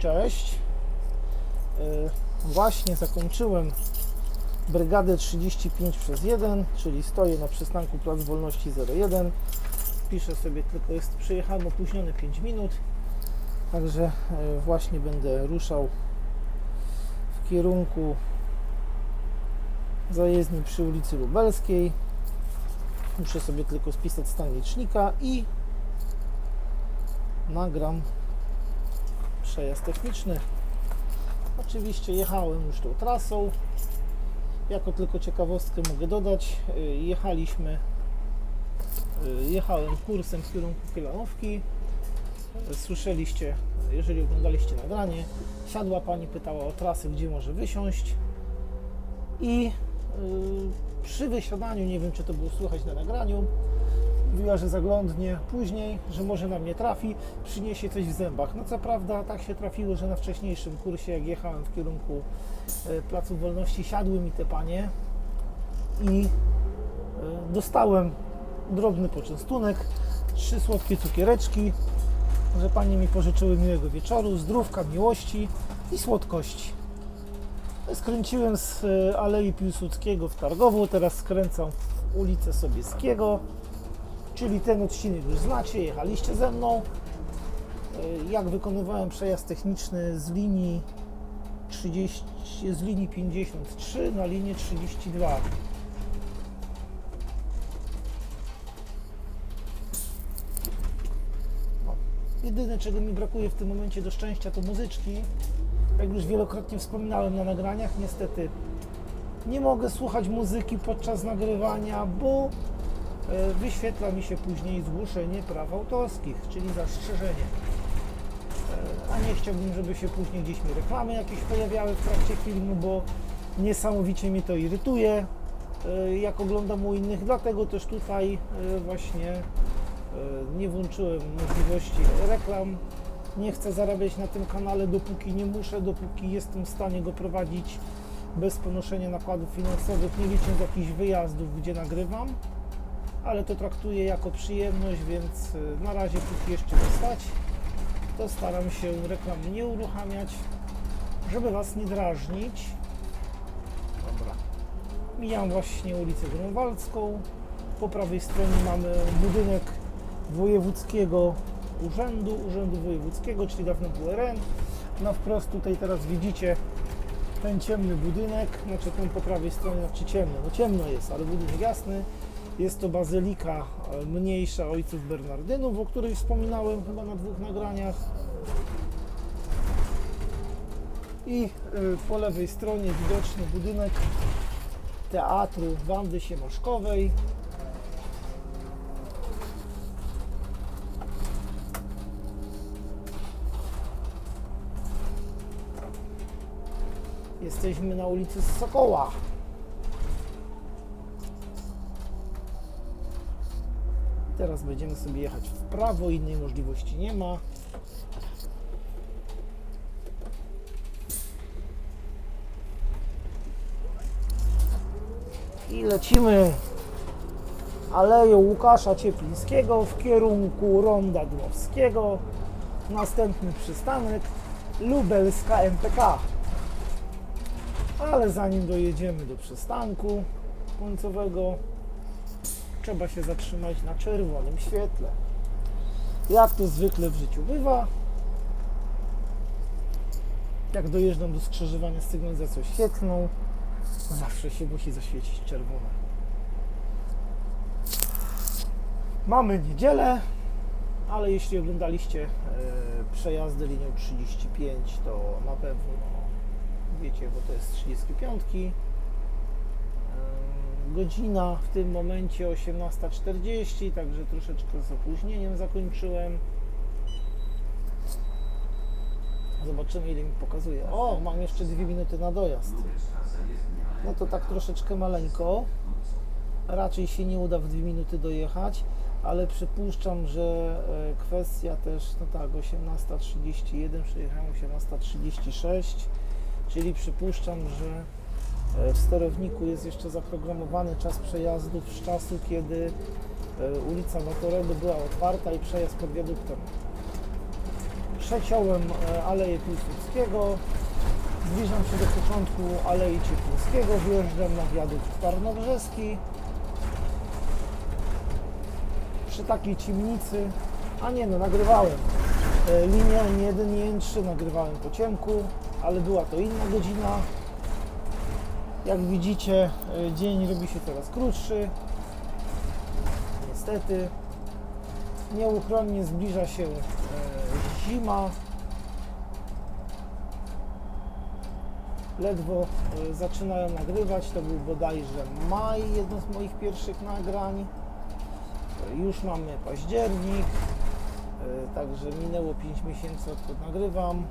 Cześć. E, Właśnie zakończyłem brygadę 35 przez 1, czyli stoję na przystanku Plac Wolności 01. Piszę sobie tylko, jest, przyjechałem opóźniony 5 minut, także e, właśnie będę ruszał w kierunku zajezdni przy ulicy Lubelskiej. Muszę sobie tylko spisać stan licznika i nagram przejazd techniczny. Oczywiście jechałem już tą trasą. Jako tylko ciekawostkę mogę dodać, y, jechaliśmy, y, jechałem kursem w kierunku Kielanówki. Słyszeliście, jeżeli oglądaliście nagranie, siadła Pani, pytała o trasę, gdzie może wysiąść i y, przy wysiadaniu, nie wiem czy to było słychać na nagraniu, mówiła, że zaglądnie później, że może na mnie trafi, przyniesie coś w zębach. No co prawda tak się trafiło, że na wcześniejszym kursie, jak jechałem w kierunku e, Placu Wolności, siadły mi te panie i e, dostałem drobny poczęstunek, trzy słodkie cukiereczki, że panie mi pożyczyły miłego wieczoru, zdrówka, miłości i słodkości. Skręciłem z e, Alei Piłsudskiego w Targowo, teraz skręcam w ulicę Sobieskiego czyli ten odcinek już znacie, jechaliście ze mną. E, Jak wykonywałem przejazd techniczny z linii 30, z linii 53 na linię 32. No. Jedyne czego mi brakuje w tym momencie do szczęścia to muzyczki. Jak już wielokrotnie wspominałem na nagraniach, niestety nie mogę słuchać muzyki podczas nagrywania, bo wyświetla mi się później zgłoszenie praw autorskich, czyli zastrzeżenie. E, A nie chciałbym, żeby się później gdzieś mi reklamy jakieś pojawiały w trakcie filmu, bo niesamowicie mnie to irytuje, e, jak oglądam u innych, dlatego też tutaj e, właśnie e, nie włączyłem możliwości reklam. Nie chcę zarabiać na tym kanale, dopóki nie muszę, dopóki jestem w stanie go prowadzić bez ponoszenia nakładów finansowych, nie licząc jakichś wyjazdów, gdzie nagrywam, ale to traktuję jako przyjemność, więc y, na razie póki jeszcze nie stać, to staram się reklamy nie uruchamiać, żeby Was nie drażnić. Dobra. Mijam właśnie ulicę Grunwaldzką. Po prawej stronie mamy budynek wojewódzkiego urzędu, urzędu wojewódzkiego, czyli dawno WRN. Na wprost tutaj teraz widzicie ten ciemny budynek, znaczy ten po prawej stronie, znaczy ciemny, no ciemno jest, ale budynek jasny. Jest to bazylika e, mniejsza ojców Bernardynów, o której wspominałem chyba na dwóch nagraniach. I y, po lewej stronie widoczny budynek Teatru Wandy Siemaszkowej. Jesteśmy na ulicy Sokoła. Teraz będziemy sobie jechać w prawo, innej możliwości nie ma. I lecimy Aleją Łukasza Cieplińskiego w kierunku Ronda Dmowskiego. Następny przystanek Lubelska MPK. Ale zanim dojedziemy do przystanku końcowego, trzeba się zatrzymać na czerwonym świetle. Jak to zwykle w życiu bywa, jak dojeżdżam do skrzyżowania z sygnalizacją świetlną, zawsze się musi zaświecić czerwone. Mamy niedzielę, ale jeśli oglądaliście e, przejazdy linią 35, to na pewno wiecie, bo to jest 35. Ym, Godzina w tym momencie 18.40, także troszeczkę z opóźnieniem zakończyłem. Zobaczymy ile mi pokazuje. O, mam jeszcze dwie minuty na dojazd. No to tak troszeczkę maleńko. Raczej się nie uda w dwie minuty dojechać, ale przypuszczam, że e, kwestia też, no tak, 18.31, przejechałem 18.36, czyli przypuszczam, że e, w sterowniku jest jeszcze zaprogramowany czas przejazdów z czasu, kiedy e, ulica Motorego była otwarta i przejazd pod wiaduktem. Przeciąłem e, Aleję Piłsudskiego, zbliżam się do początku Alei Cieplińskiego, wjeżdżam na wiadukt Tarnobrzeski. Przy takiej ciemnicy, a nie no, nagrywałem linię N1 i N3, nagrywałem po ciemku, ale była to inna godzina. Jak widzicie, e, dzień robi się coraz krótszy. Niestety, nieuchronnie zbliża się e, zima. Ledwo e, zaczynają nagrywać. To był bodajże maj, jedno z moich pierwszych nagrań. Już mamy październik, także minęło 5 miesięcy odkąd nagrywam.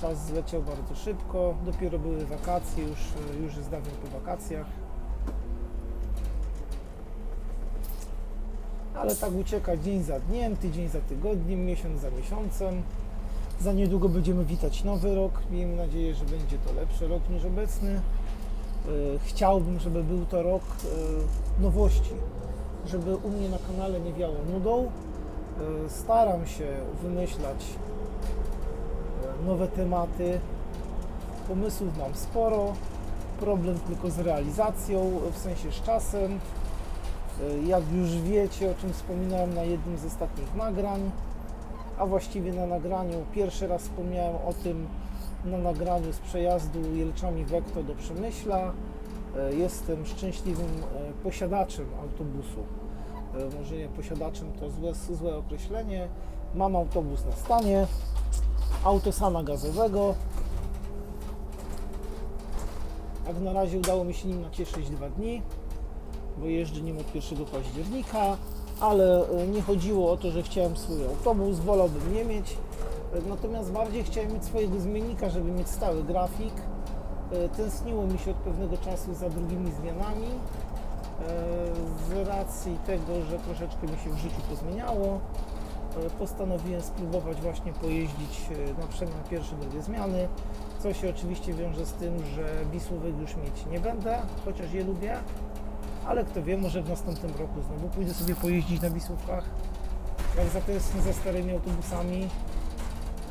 Czas zleciał bardzo szybko. Dopiero były wakacje, już, e, już jest dawno po wakacjach. ale tak ucieka dzień za dniem, tydzień za tygodniem, miesiąc za miesiącem. Za niedługo będziemy witać nowy rok. Miejmy nadzieję, że będzie to lepszy rok niż obecny. E, Chciałbym, żeby był to rok e, nowości, żeby u mnie na kanale nie wiało nudą. Staram się wymyślać nowe tematy. Pomysłów mam sporo. Problem tylko z realizacją, w sensie z czasem. Jak już wiecie, o czym wspominałem na jednym z ostatnich nagrań, a właściwie na nagraniu, pierwszy raz wspomniałem o tym na nagraniu z przejazdu Jelczami Wekto do Przemyśla. E, Jestem szczęśliwym e, posiadaczem autobusu. E, Może nie posiadaczem to złe, złe określenie. Mam autobus na stanie, autosana gazowego. Jak na razie udało mi się nim nacieszyć dwa dni bo jeżdżę nim od 1 października, ale e, nie chodziło o to, że chciałem swój autobus, wolałbym nie mieć. E, Natomiast bardziej chciałem mieć swojego zmiennika, żeby mieć stały grafik. E, Tęskniło mi się od pewnego czasu za drugimi zmianami. Z racji tego, że troszeczkę mi się w życiu pozmieniało, postanowiłem spróbować właśnie pojeździć e, na przemian pierwsze, drugie zmiany, co się oczywiście wiąże z tym, że Wisłówek już mieć nie będę, chociaż je lubię ale kto wie, może w następnym roku znowu pójdę sobie pojeździć na Wisłówkach, jak za starymi autobusami,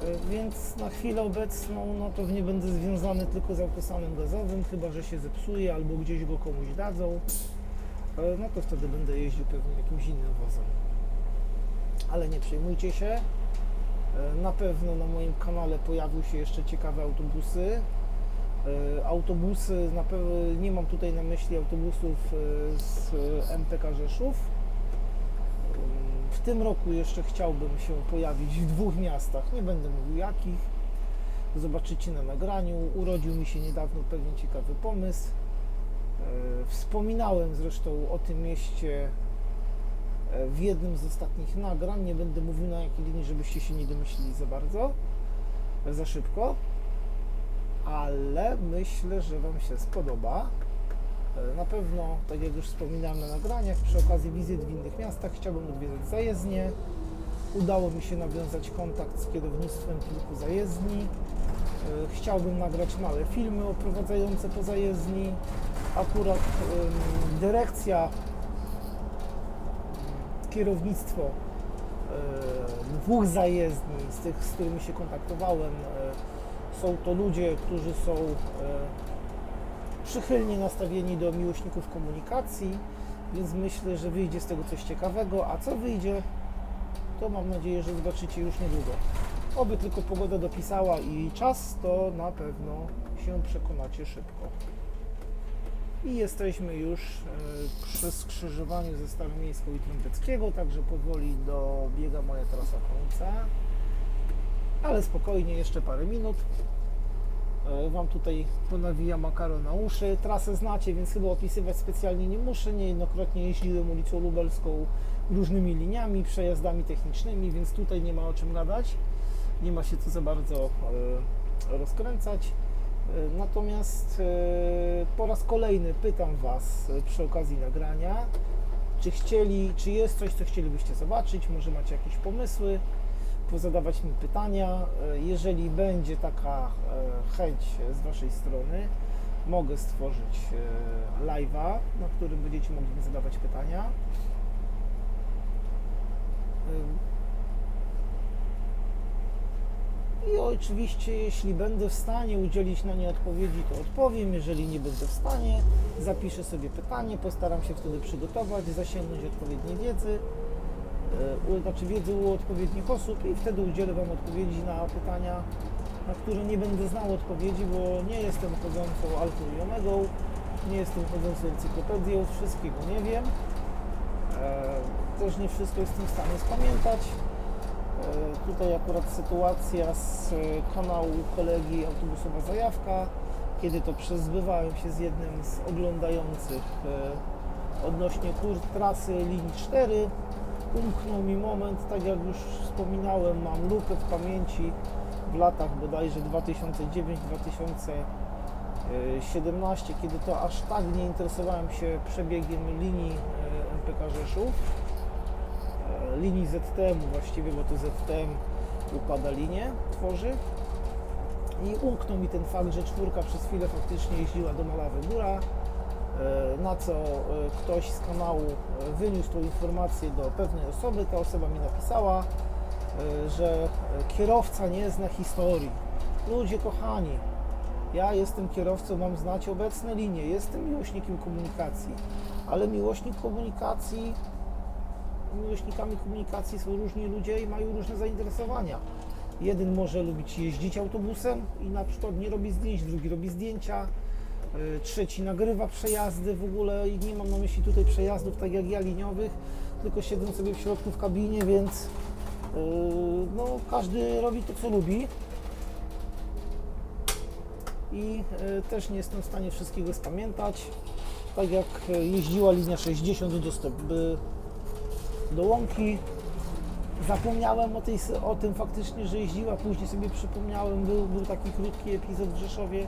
Y, więc na chwilę obecną no, pewnie będę związany tylko z autosanem gazowym, chyba że się zepsuje albo gdzieś go komuś dadzą, no to wtedy będę jeździł pewnie jakimś innym wozem. Ale nie przejmujcie się, Y, na pewno na moim kanale pojawią się jeszcze ciekawe autobusy, E, Autobusy, na pewno nie mam tutaj na myśli autobusów e, z MPK Rzeszów. W tym roku jeszcze chciałbym się pojawić w dwóch miastach, nie będę mówił jakich. Zobaczycie na nagraniu. Urodził mi się niedawno pewien ciekawy pomysł. E, Wspominałem zresztą o tym mieście e, w jednym z ostatnich nagrań. Nie będę mówił na jakiej linii, żebyście się nie domyślili za bardzo, za szybko ale myślę, że Wam się spodoba. E, Na pewno, tak jak już wspominałem na nagraniach, przy okazji wizyt w innych miastach chciałbym odwiedzać zajezdnie. Udało mi się nawiązać kontakt z kierownictwem kilku zajezdni. E, Chciałbym nagrać małe filmy oprowadzające po zajezdni. Akurat dyrekcja, kierownictwo e, dwóch zajezdni, z tych, z którymi się kontaktowałem, e, są to ludzie, którzy są e, przychylnie nastawieni do miłośników komunikacji, więc myślę, że wyjdzie z tego coś ciekawego, a co wyjdzie, to mam nadzieję, że zobaczycie już niedługo. Oby tylko pogoda dopisała i czas, to na pewno się przekonacie szybko. I jesteśmy już e, przy skrzyżowaniu ze Staromiejską i Trąbeckiego, także powoli dobiega moja trasa końca ale spokojnie, jeszcze parę minut. E, Wam tutaj ponawijam makaron na uszy. Trasę znacie, więc chyba opisywać specjalnie nie muszę. Niejednokrotnie jeździłem ulicą Lubelską różnymi liniami, przejazdami technicznymi, więc tutaj nie ma o czym gadać. Nie ma się co za bardzo e, rozkręcać. Natomiast e, po raz kolejny pytam Was e, przy okazji nagrania, czy chcieli, czy jest coś, co chcielibyście zobaczyć, może macie jakieś pomysły, pozadawać mi pytania. E, Jeżeli będzie taka chęć z Waszej strony, mogę stworzyć live'a, na którym będziecie mogli mi zadawać pytania. I oczywiście, jeśli będę w stanie udzielić na nie odpowiedzi, to odpowiem. Jeżeli nie będę w stanie, zapiszę sobie pytanie, postaram się wtedy przygotować, zasięgnąć odpowiedniej wiedzy, u- znaczy wiedzy u odpowiednich osób i wtedy udzielę Wam odpowiedzi na pytania, na które nie będę znał odpowiedzi, bo nie jestem chodzącą alfą i omegą, nie jestem chodzącą encyklopedią, wszystkiego nie wiem. E, Też nie wszystko jestem w stanie spamiętać. E, Tutaj akurat sytuacja z e, kanału kolegi Autobusowa Zajawka, kiedy to przezbywałem się z jednym z oglądających e, odnośnie kurs trasy linii 4. Umknął mi moment, tak jak już wspominałem, mam lukę w pamięci w latach bodajże 2009-2017, kiedy to aż tak nie interesowałem się przebiegiem linii MPK Rzeszów linii ZTM właściwie, bo to ZTM układa linię, tworzy. I umknął mi ten fakt, że czwórka przez chwilę faktycznie jeździła do Malawy Góra, e, na co e, ktoś z kanału e, wyniósł tą informację do pewnej osoby. Ta osoba mi napisała, że kierowca nie zna historii. Ludzie kochani, ja jestem kierowcą, mam znać obecne linie, jestem miłośnikiem komunikacji, ale miłośnik komunikacji miłośnikami komunikacji są różni ludzie i mają różne zainteresowania. Jeden może lubić jeździć autobusem i na przykład nie robi zdjęć, drugi robi zdjęcia, y, trzeci nagrywa przejazdy w ogóle i nie mam na myśli tutaj przejazdów tak jak ja liniowych, tylko siedzę sobie w środku w kabinie, więc y, no, każdy robi to co lubi. I y, też nie jestem w stanie wszystkiego spamiętać. Tak jak jeździła linia 60 do, do Łąki. Zapomniałem o, tej, o tym faktycznie, że jeździła, później sobie przypomniałem, był, był taki krótki epizod w Rzeszowie,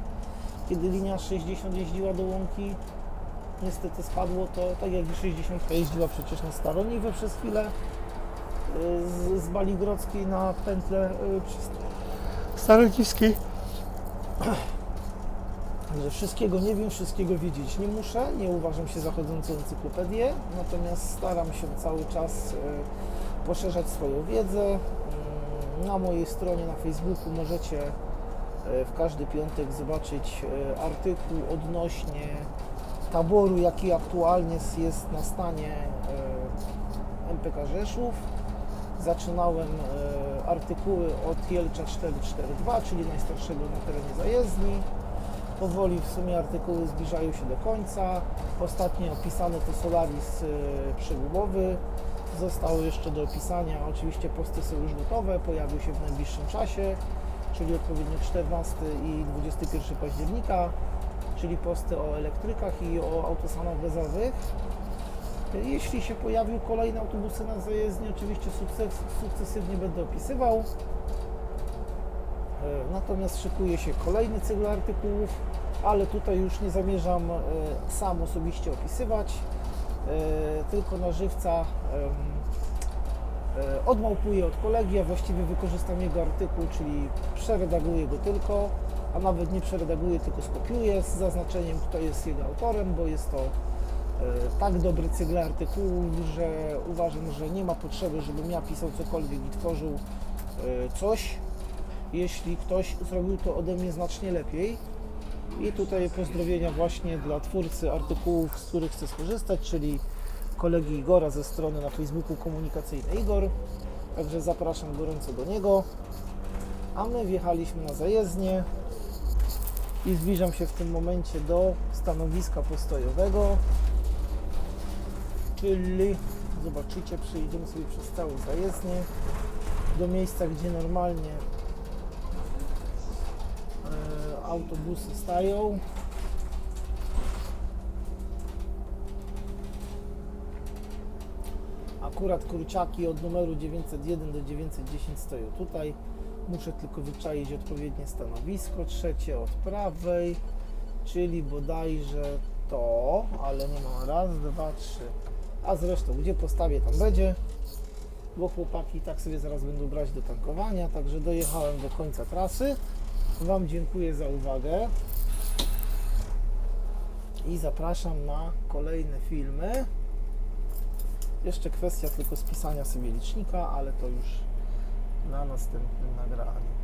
kiedy linia 60 jeździła do Łąki. Niestety spadło to, tak jak i 60 jeździła przecież na Staroniwę przez chwilę y, z, z Baligrodzkiej na pętlę y, przez Starodziwskiej. Także wszystkiego nie wiem, wszystkiego wiedzieć nie muszę, nie uważam się za chodzącą encyklopedię, natomiast staram się cały czas e, poszerzać swoją wiedzę. Mm, Na mojej stronie na Facebooku możecie e, w każdy piątek zobaczyć e, artykuł odnośnie taboru, jaki aktualnie jest na stanie MPK Rzeszów. Zaczynałem artykuły od Jelcza 442, czyli najstarszego na terenie zajezdni. Powoli w sumie artykuły zbliżają się do końca. Ostatnie opisane to Solaris y, przegubowy. Zostało jeszcze do opisania, oczywiście posty są już gotowe, pojawią się w najbliższym czasie, czyli odpowiednio 14 i 21 października, czyli posty o elektrykach i o autosanach gazowych. Jeśli się pojawią kolejne autobusy na zajezdni, oczywiście sukces, sukcesywnie będę opisywał. E, Natomiast szykuje się kolejny cykl artykułów, ale tutaj już nie zamierzam e, sam osobiście opisywać, e, tylko na żywca odmałpuję od kolegi, a właściwie wykorzystam jego artykuł, czyli przeredaguję go tylko, a nawet nie przeredaguję, tylko skopiuję z zaznaczeniem, kto jest jego autorem, bo jest to tak dobry cykl artykułów, że uważam, że nie ma potrzeby, żebym ja pisał cokolwiek i tworzył coś, jeśli ktoś zrobił to ode mnie znacznie lepiej. I tutaj pozdrowienia właśnie dla twórcy artykułów, z których chcę skorzystać, czyli kolegi Igora ze strony na Facebooku komunikacyjnej Igor. Także zapraszam gorąco do niego. A my wjechaliśmy na zajezdnię i zbliżam się w tym momencie do stanowiska postojowego. Czyli zobaczycie, przejdziemy sobie przez całą zajezdnię do miejsca, gdzie normalnie autobusy stają. Akurat kurciaki od numeru 901 do 910 stoją tutaj. Muszę tylko wyczaić odpowiednie stanowisko. Trzecie od prawej, czyli bodajże to, ale nie ma raz, dwa, trzy. A zresztą, gdzie postawię, tam będzie bo chłopaki tak sobie zaraz będą brać do tankowania, także dojechałem do końca trasy. Wam dziękuję za uwagę i zapraszam na kolejne filmy. Jeszcze kwestia tylko spisania sobie licznika, ale to już na następnym nagraniu.